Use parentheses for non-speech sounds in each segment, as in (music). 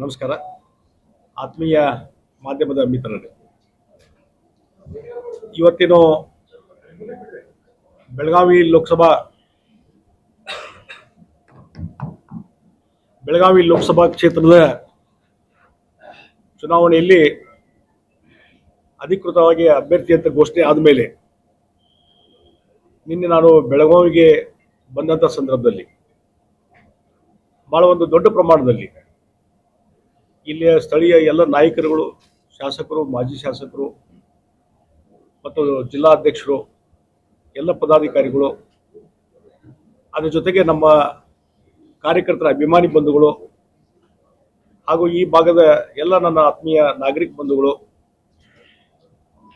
ನಮಸ್ಕಾರ. ಆತ್ಮೀಯ ಮಾಧ್ಯಮದ ಮಿತ್ರರೇ, ಇವತ್ತಿನ ಬೆಳಗಾವಿ ಲೋಕಸಭಾ ಬೆಳಗಾವಿ ಲೋಕಸಭಾ ಕ್ಷೇತ್ರದ ಚುನಾವಣೆಯಲ್ಲಿ ಅಧಿಕೃತವಾಗಿ ಅಭ್ಯರ್ಥಿ ಅಂತ ಘೋಷಣೆ ಆದಮೇಲೆ ನಿನ್ನೆ ನಾನು ಬೆಳಗಾವಿಗೆ ಬಂದಂಥ ಸಂದರ್ಭದಲ್ಲಿ, ಬಹಳ ಒಂದು ದೊಡ್ಡ ಪ್ರಮಾಣದಲ್ಲಿ ಇಲ್ಲಿಯ ಸ್ಥಳೀಯ ಎಲ್ಲ ನಾಯಕರುಗಳು, ಶಾಸಕರು, ಮಾಜಿ ಶಾಸಕರು, ಮತ್ತು ಜಿಲ್ಲಾಧ್ಯಕ್ಷರು, ಎಲ್ಲ ಪದಾಧಿಕಾರಿಗಳು, ಅದರ ಜೊತೆಗೆ ನಮ್ಮ ಕಾರ್ಯಕರ್ತರ ಅಭಿಮಾನಿ ಬಂಧುಗಳು ಹಾಗೂ ಈ ಭಾಗದ ಎಲ್ಲ ನನ್ನ ಆತ್ಮೀಯ ನಾಗರಿಕ ಬಂಧುಗಳು,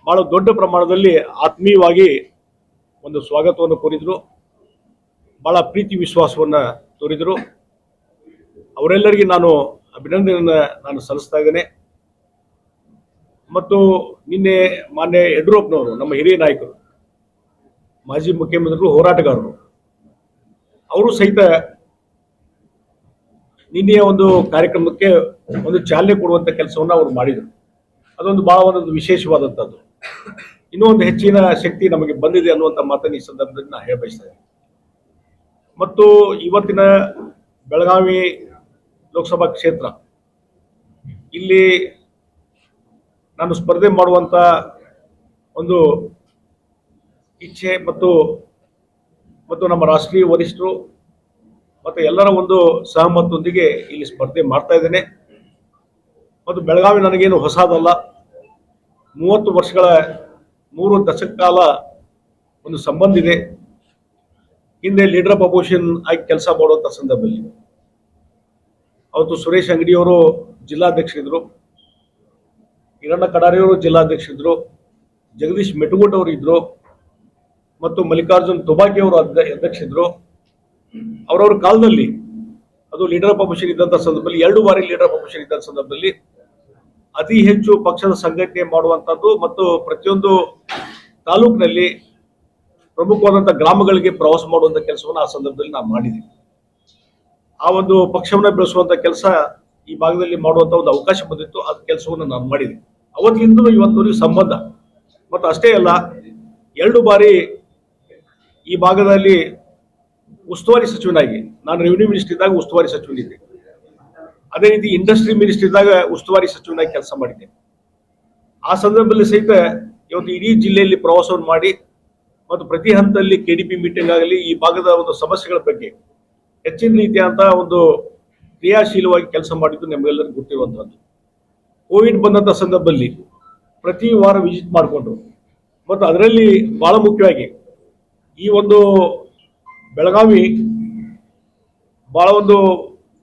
ಬಹಳ ದೊಡ್ಡ ಪ್ರಮಾಣದಲ್ಲಿ ಆತ್ಮೀಯವಾಗಿ ಒಂದು ಸ್ವಾಗತವನ್ನು ಕೋರಿದರು, ಬಹಳ ಪ್ರೀತಿ ವಿಶ್ವಾಸವನ್ನು ತೋರಿದರು. ಅವರೆಲ್ಲರಿಗೆ ನಾನು ಅಭಿನಂದನೆಯನ್ನು ನಾನು ಸಲ್ಲಿಸ್ತಾ ಇದ್ದೇನೆ. ಮತ್ತು ನಿನ್ನೆ ಮಾನ್ಯ ಯಡಿಯೂರಪ್ಪನವರು, ನಮ್ಮ ಹಿರಿಯ ನಾಯಕರು, ಮಾಜಿ ಮುಖ್ಯಮಂತ್ರಿಗಳು, ಹೋರಾಟಗಾರರು, ಅವರು ಸಹಿತ ನಿನ್ನೆಯ ಒಂದು ಕಾರ್ಯಕ್ರಮಕ್ಕೆ ಒಂದು ಚಾಲನೆ ಕೊಡುವಂತ ಕೆಲಸವನ್ನು ಅವರು ಮಾಡಿದರು. ಅದೊಂದು ಬಹಳ ಒಂದು ವಿಶೇಷವಾದಂಥದ್ದು ಇನ್ನೂ ಒಂದು ಹೆಚ್ಚಿನ ಶಕ್ತಿ ನಮಗೆ ಬಂದಿದೆ ಅನ್ನುವಂಥ ಮಾತನ್ನು ಈ ಸಂದರ್ಭದಲ್ಲಿ ನಾನು ಹೇಳ ಬಯಸ್ತೇನೆ ಮತ್ತು ಇವತ್ತಿನ ಬೆಳಗಾವಿ ಲೋಕಸಭಾ ಕ್ಷೇತ್ರ. ಇಲ್ಲಿ ನಾನು ಸ್ಪರ್ಧೆ ಮಾಡುವಂತ ಒಂದು ಇಚ್ಛೆ ಮತ್ತು ಮತ್ತು ನಮ್ಮ ರಾಷ್ಟ್ರೀಯ ವರಿಷ್ಠರು ಮತ್ತು ಎಲ್ಲರ ಒಂದು ಸಹಮತದೊಂದಿಗೆ ಇಲ್ಲಿ ಸ್ಪರ್ಧೆ ಮಾಡ್ತಾ ಇದ್ದೇನೆ. ಮತ್ತು ಬೆಳಗಾವಿ ನನಗೇನು ಹೊಸದಲ್ಲ. ಮೂವತ್ತು ವರ್ಷಗಳ, ಮೂರು ದಶಕ ಕಾಲ ಒಂದು ಸಂಬಂಧ ಇದೆ. ಹಿಂದೆ ಲೀಡರ್ ಅಪೋಸಿಷನ್ ಆಗಿ ಕೆಲಸ ಮಾಡುವಂಥ ಸಂದರ್ಭದಲ್ಲಿ. ಅವತ್ತು ಸುರೇಶ್ ಅಂಗಡಿಯವರು ಜಿಲ್ಲಾಧ್ಯಕ್ಷರಿದ್ದರು ಹಿರಣ್ಣ ಕಡಾರಿಯವರು ಜಿಲ್ಲಾಧ್ಯಕ್ಷರಿದ್ದರು ಜಗದೀಶ್ ಮೆಟಗೋಟ್ ಅವರು ಇದ್ರು. ಮತ್ತು ಮಲ್ಲಿಕಾರ್ಜುನ್ ತುಬಾಕಿ ಅವರು ಅಧ್ಯಕ್ಷರಿದ್ದರು ಅವರವ್ರ ಕಾಲದಲ್ಲಿ ಅದು ಲೀಡರ್ ಆಫ್ ಅಪೋಸಿಷನ್ ಇದ್ದಂಥ ಸಂದರ್ಭದಲ್ಲಿ, ಎರಡು ಬಾರಿ ಲೀಡರ್ ಆಫ್ ಅಪೋಸಿಷನ್ ಇದ್ದಂಥ ಸಂದರ್ಭದಲ್ಲಿ ಅತಿ ಹೆಚ್ಚು ಪಕ್ಷದ ಸಂಘಟನೆ ಮಾಡುವಂಥದ್ದು ಮತ್ತು ಪ್ರತಿಯೊಂದು ತಾಲೂಕಿನಲ್ಲಿ ಪ್ರಮುಖವಾದಂಥ ಗ್ರಾಮಗಳಿಗೆ ಪ್ರವಾಸ ಮಾಡುವಂಥ ಕೆಲಸವನ್ನು ಆ ಸಂದರ್ಭದಲ್ಲಿ ನಾವು ಮಾಡಿದ್ದೀನಿ ಆ ಒಂದು ಪಕ್ಷವನ್ನ ಬೆಳೆಸುವಂತ ಕೆಲಸ ಈ ಭಾಗದಲ್ಲಿ ಮಾಡುವಂತ ಒಂದು ಅವಕಾಶ ಬಂದಿತ್ತು. ಆ ಕೆಲಸವನ್ನು ನಾನು ಮಾಡಿದೆ. ಅವತ್ತಿಂದ ಇವತ್ತೂ ಸಂಬಂಧ. ಮತ್ತು ಅಷ್ಟೇ ಅಲ್ಲ, ಎರಡು ಬಾರಿ ಈ ಭಾಗದಲ್ಲಿ ಉಸ್ತುವಾರಿ ಸಚಿವನಾಗಿ, ನಾನು ರೆವಿನ್ಯೂ ಮಿನಿಸ್ಟರ್ ಇದ್ದಾಗ ಉಸ್ತುವಾರಿ ಸಚಿವನಿದ್ದೆ. ಅದೇ ರೀತಿ ಇಂಡಸ್ಟ್ರಿ ಮಿನಿಸ್ಟರ್ ಇದ್ದಾಗ ಉಸ್ತುವಾರಿ ಸಚಿವನಾಗಿ ಕೆಲಸ ಮಾಡಿದ್ದೆ. ಆ ಸಂದರ್ಭದಲ್ಲಿ ಸಹಿತ ಇವತ್ತು ಇಡೀ ಜಿಲ್ಲೆಯಲ್ಲಿ ಪ್ರವಾಸವನ್ನು ಮಾಡಿ, ಮತ್ತು ಪ್ರತಿ ಹಂತದಲ್ಲಿ ಕೆ ಡಿ ಪಿ ಮೀಟಿಂಗ್ ಆಗಲಿ, ಈ ಭಾಗದ ಒಂದು ಸಮಸ್ಯೆಗಳ ಬಗ್ಗೆ ಹೆಚ್ಚಿನ ರೀತಿಯಾದಂತಹ ಒಂದು ಕ್ರಿಯಾಶೀಲವಾಗಿ ಕೆಲಸ ಮಾಡಿದ್ದು ನಮಗೆಲ್ಲರಿಗೂ ಗೊತ್ತಿರುವಂತಹದ್ದು. ಕೋವಿಡ್ ಬಂದಂಥ ಸಂದರ್ಭದಲ್ಲಿ ಪ್ರತಿ ವಾರ ವಿಸಿಟ್ ಮಾಡಿಕೊಂಡು ಮತ್ತು ಅದರಲ್ಲಿ ಬಹಳ ಮುಖ್ಯವಾಗಿ ಈ ಒಂದು ಬೆಳಗಾವಿ ಬಹಳ ಒಂದು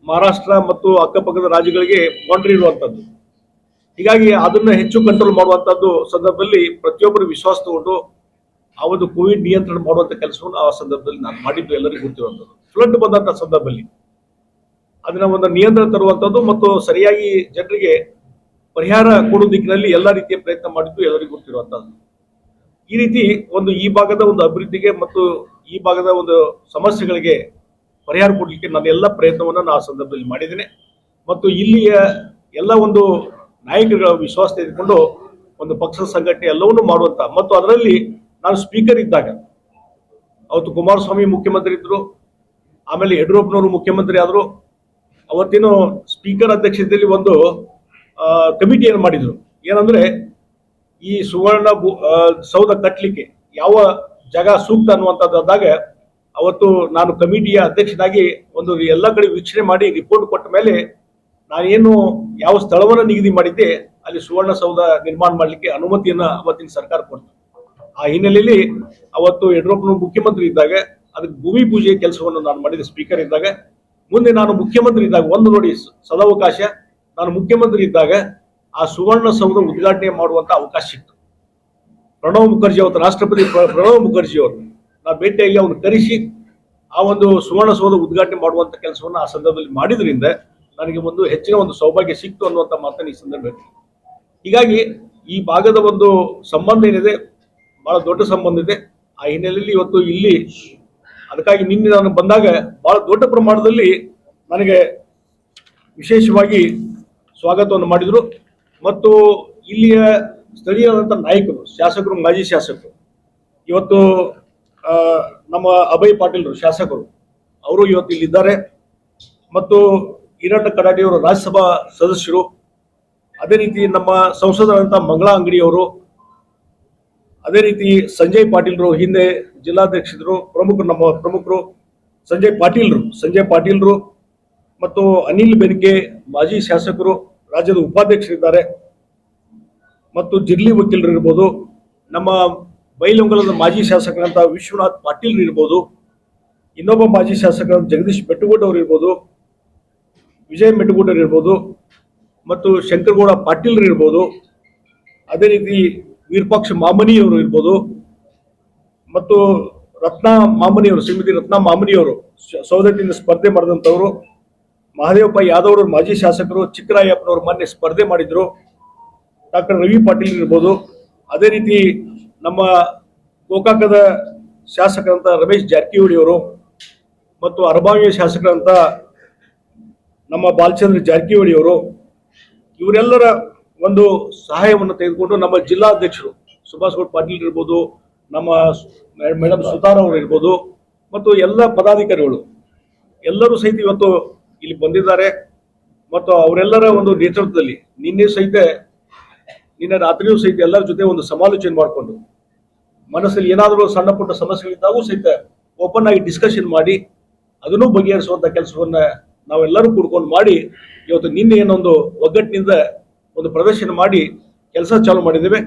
ಮಹಾರಾಷ್ಟ್ರ ಮತ್ತು ಅಕ್ಕಪಕ್ಕದ ರಾಜ್ಯಗಳಿಗೆ ಬೌಂಡ್ರಿ ಇರುವಂಥದ್ದು ಹೀಗಾಗಿ ಅದನ್ನ ಹೆಚ್ಚು ಕಂಟ್ರೋಲ್ ಮಾಡುವಂಥದ್ದು ಸಂದರ್ಭದಲ್ಲಿ ಪ್ರತಿಯೊಬ್ಬರು ವಿಶ್ವಾಸ ತಗೊಂಡು ಆ ಒಂದು ಕೋವಿಡ್ ನಿಯಂತ್ರಣ ಮಾಡುವಂತ ಕೆಲಸವನ್ನು ಆ ಸಂದರ್ಭದಲ್ಲಿ ನಾನು ಮಾಡಿದ್ದು ಎಲ್ಲರಿಗೂ ಗೊತ್ತಿರುವಂಥದ್ದು ಫ್ಲಡ್ ಬಂದಂತ ಸಂದರ್ಭದಲ್ಲಿ. ಅದನ್ನ ಒಂದು ನಿಯಂತ್ರಣ ತರುವಂಥದ್ದು ಮತ್ತು ಸರಿಯಾಗಿ ಜನರಿಗೆ ಪರಿಹಾರ ಕೊಡುವ ದಿಕ್ಕಿನಲ್ಲಿ ಎಲ್ಲ ರೀತಿಯ ಪ್ರಯತ್ನ ಮಾಡಿದ್ದು ಎಲ್ಲರಿಗೂ ಗೊತ್ತಿರುವಂಥದ್ದು ಈ ರೀತಿ ಒಂದು ಈ ಭಾಗದ ಒಂದು ಅಭಿವೃದ್ಧಿಗೆ ಮತ್ತು ಈ ಭಾಗದ ಒಂದು ಸಮಸ್ಯೆಗಳಿಗೆ ಪರಿಹಾರ ಕೊಡಲಿಕ್ಕೆ ನಾನು ಎಲ್ಲ ಪ್ರಯತ್ನವನ್ನು ನಾನು ಆ ಸಂದರ್ಭದಲ್ಲಿ ಮಾಡಿದ್ದೇನೆ. ಮತ್ತು ಇಲ್ಲಿಯ ಎಲ್ಲ ಒಂದು ನಾಯಕರುಗಳ ವಿಶ್ವಾಸ ತೆಗೆದುಕೊಂಡು ಒಂದು ಪಕ್ಷದ ಸಂಘಟನೆ ಎಲ್ಲವನ್ನೂ ಮಾಡುವಂತ ಮತ್ತು ಅದರಲ್ಲಿ ನಾನು ಸ್ಪೀಕರ್ ಇದ್ದಾಗ, ಅವತ್ತು ಕುಮಾರಸ್ವಾಮಿ ಮುಖ್ಯಮಂತ್ರಿ ಇದ್ರು, ಆಮೇಲೆ ಯಡಿಯೂರಪ್ಪನವರು ಮುಖ್ಯಮಂತ್ರಿ ಆದರು, ಅವತ್ತೇನು ಸ್ಪೀಕರ್ ಅಧ್ಯಕ್ಷತೆಯಲ್ಲಿ ಒಂದು ಕಮಿಟಿಯನ್ನು ಮಾಡಿದ್ರು. ಏನಂದ್ರೆ, ಈ ಸುವರ್ಣ ಸೌಧ ಕಟ್ಟಲಿಕ್ಕೆ ಯಾವ ಜಾಗ ಸೂಕ್ತ ಅನ್ನುವಂಥದ್ದಾದಾಗ, ಅವತ್ತು ನಾನು ಕಮಿಟಿಯ ಅಧ್ಯಕ್ಷನಾಗಿ ಒಂದು ಎಲ್ಲ ಕಡೆ ವೀಕ್ಷಣೆ ಮಾಡಿ ರಿಪೋರ್ಟ್ ಕೊಟ್ಟ ಮೇಲೆ ನಾನೇನು ಯಾವ ಸ್ಥಳವನ್ನು ನಿಗದಿ ಮಾಡಿದ್ದೆ, ಅಲ್ಲಿ ಸುವರ್ಣ ಸೌಧ ನಿರ್ಮಾಣ ಮಾಡಲಿಕ್ಕೆ ಅನುಮತಿಯನ್ನು ಅವತ್ತಿನ ಸರ್ಕಾರ ಕೊಡ್ತು. ಆ ಹಿನ್ನೆಲೆಯಲ್ಲಿ ಅವತ್ತು ಯಡಿಯೂರಪ್ಪನ ಮುಖ್ಯಮಂತ್ರಿ ಇದ್ದಾಗ ಅದಕ್ಕೆ ಭೂಮಿ ಪೂಜೆ ಕೆಲಸವನ್ನು ನಾನು ಮಾಡಿದ ಸ್ಪೀಕರ್ ಇದ್ದಾಗ. ಮುಂದೆ ನಾನು ಮುಖ್ಯಮಂತ್ರಿ ಇದ್ದಾಗ, ಒಂದು ನೋಡಿ ಸದಾವಕಾಶ. ನಾನು ಮುಖ್ಯಮಂತ್ರಿ ಇದ್ದಾಗ ಆ ಸುವರ್ಣ ಸೌಧ ಉದ್ಘಾಟನೆ ಮಾಡುವಂತ ಅವಕಾಶ ಸಿಕ್ತು. ಪ್ರಣವ್ ಮುಖರ್ಜಿ ಅವತ್ತು ರಾಷ್ಟ್ರಪತಿ ಪ್ರ- ಪ್ರಣವ್ ಮುಖರ್ಜಿ ಅವರು, ನಾ ಭೇಟಿಯಾಗಿ ಅವನು ಕರೆಸಿ ಆ ಒಂದು ಸುವರ್ಣ ಸೌಧ ಉದ್ಘಾಟನೆ ಮಾಡುವಂತ ಕೆಲಸವನ್ನು ಆ ಸಂದರ್ಭದಲ್ಲಿ ಮಾಡಿದ್ರಿಂದ ನನಗೆ ಒಂದು ಹೆಚ್ಚಿನ ಒಂದು ಸೌಭಾಗ್ಯ ಸಿಕ್ತು ಅನ್ನುವಂಥ ಮಾತನ್ನು ಈ ಸಂದರ್ಭದಲ್ಲಿ. ಹೀಗಾಗಿ ಈ ಭಾಗದ ಒಂದು ಸಂಬಂಧ ಏನಿದೆ ಬಹಳ ದೊಡ್ಡ ಸಂಬಂಧ ಇದೆ. ಆ ಹಿನ್ನೆಲೆಯಲ್ಲಿ ಇವತ್ತು ಇಲ್ಲಿ ಅದಕ್ಕಾಗಿ ನಿನ್ನೆ ನಾನು ಬಂದಾಗ ಬಹಳ ದೊಡ್ಡ ಪ್ರಮಾಣದಲ್ಲಿ ನನಗೆ ವಿಶೇಷವಾಗಿ ಸ್ವಾಗತವನ್ನು ಮಾಡಿದರು. ಮತ್ತು ಇಲ್ಲಿಯ ಸ್ಥಳೀಯರಾದಂಥ ನಾಯಕರು, ಶಾಸಕರು, ಮಾಜಿ ಶಾಸಕರು, ಇವತ್ತು ನಮ್ಮ ಅಭಯ್ ಪಾಟೀಲ್ರು ಶಾಸಕರು, ಅವರು ಇವತ್ತು ಇಲ್ಲಿದ್ದಾರೆ. ಮತ್ತು ಈರಣ್ಣ ಕಡಾಡಿಯವರು ರಾಜ್ಯಸಭಾ ಸದಸ್ಯರು. ಅದೇ ರೀತಿ ನಮ್ಮ ಸಂಸದರಾದಂಥ ಮಂಗಳಾ ಅಂಗಡಿಯವರು ಅದೇ ರೀತಿ ಸಂಜಯ್ ಪಾಟೀಲ್ರು ಹಿಂದೆ ಜಿಲ್ಲಾಧ್ಯಕ್ಷರು ಪ್ರಮುಖರು ನಮ್ಮ ಪ್ರಮುಖರು ಸಂಜಯ್ ಪಾಟೀಲ್ರು ಸಂಜಯ್ ಪಾಟೀಲ್ರು ಮತ್ತು ಅನಿಲ್ ಬೆನ್ಕೆ ಮಾಜಿ ಶಾಸಕರು, ರಾಜ್ಯದ ಉಪಾಧ್ಯಕ್ಷರಿದ್ದಾರೆ. ಮತ್ತು ಜಿರ್ಲಿ ವಕೀಲರು ಇರ್ಬೋದು, ನಮ್ಮ ಬೈಲೊಂಗಲದ ಮಾಜಿ ಶಾಸಕರಂತ ವಿಶ್ವನಾಥ್ ಪಾಟೀಲ್ ಇರ್ಬೋದು, ಇನ್ನೊಬ್ಬ ಮಾಜಿ ಶಾಸಕ ಜಗದೀಶ್ ಬೆಟ್ಟಗೌಡ ಅವರು ಇರ್ಬೋದು, ವಿಜಯ್ ಮೆಟ್ಟಗೌಡರು ಇರ್ಬೋದು, ಮತ್ತು ಶಂಕರಗೌಡ ಪಾಟೀಲ್ ಇರ್ಬೋದು. ಅದೇ ರೀತಿ ವೀರಪಾಕ್ಷ ಮಾಮನಿಯವರು ಇರ್ಬೋದು ಮತ್ತು ರತ್ನ ಮಾಮನಿಯವರು, ಶ್ರೀಮತಿ ರತ್ನ ಮಾಮನಿಯವರು ಅವರು ಸೌದತ್ತಿಯಿಂದ ಸ್ಪರ್ಧೆ ಮಾಡಿದಂಥವ್ರು ಮಹದೇವಪ್ಪ ಯಾದವ್ ಅವರು ಮಾಜಿ ಶಾಸಕರು, ಚಿಕ್ಕರಾಯಪ್ಪನವರು ಮೊನ್ನೆ ಸ್ಪರ್ಧೆ ಮಾಡಿದ್ರು, ಡಾಕ್ಟರ್ ರವಿ ಪಾಟೀಲ್ ಇರ್ಬೋದು. ಅದೇ ರೀತಿ ನಮ್ಮ ಗೋಕಾಕದ ಶಾಸಕರಂತ ರಮೇಶ್ ಜಾರಕಿಹೊಳಿ ಅವರು ಮತ್ತು ಅರಬಾವಿಯ ಶಾಸಕರಂತ ನಮ್ಮ ಬಾಲಚಂದ್ರ ಜಾರಕಿಹೊಳಿ ಅವರು, ಇವರೆಲ್ಲರ ಒಂದು ಸಹಾಯವನ್ನು ತೆಗೆದುಕೊಂಡು ನಮ್ಮ ಜಿಲ್ಲಾಧ್ಯಕ್ಷರು ಸುಭಾಷ್ ಗೌಡ್ ಪಾಟೀಲ್ ಇರ್ಬೋದು, ನಮ್ಮ ಮೇಡಮ್ ಸುತಾರ್ ಅವರು ಇರ್ಬೋದು, ಮತ್ತು ಎಲ್ಲ ಪದಾಧಿಕಾರಿಗಳು ಎಲ್ಲರೂ ಸಹಿತ ಇವತ್ತು ಇಲ್ಲಿ ಬಂದಿದ್ದಾರೆ. ಮತ್ತು ಅವರೆಲ್ಲರ ಒಂದು ನೇತೃತ್ವದಲ್ಲಿ ನಿನ್ನೆ ಸಹಿತ, ನಿನ್ನೆ ರಾತ್ರಿಯೂ ಸಹಿತ ಎಲ್ಲರ ಜೊತೆ ಒಂದು ಸಮಾಲೋಚನೆ ಮಾಡಿಕೊಂಡು, ಮನಸ್ಸಲ್ಲಿ ಏನಾದರೂ ಸಣ್ಣ ಪುಟ್ಟ ಸಮಸ್ಯೆಗಳಿದ್ದಾಗೂ ಸಹಿತ ಓಪನ್ ಆಗಿ ಡಿಸ್ಕಷನ್ ಮಾಡಿ, ಅದನ್ನು ಬಗೆಹರಿಸುವಂಥ ಕೆಲಸವನ್ನು ನಾವೆಲ್ಲರೂ ಕೂಡ್ಕೊಂಡು ಮಾಡಿ, ಇವತ್ತು ನಿನ್ನೆ ಏನೊಂದು ಒಗ್ಗಟ್ಟಿನಿಂದ ಒಂದು ಪ್ರದರ್ಶನ ಮಾಡಿ ಕೆಲಸ ಚಾಲು ಮಾಡಿದ್ದೇವೆ.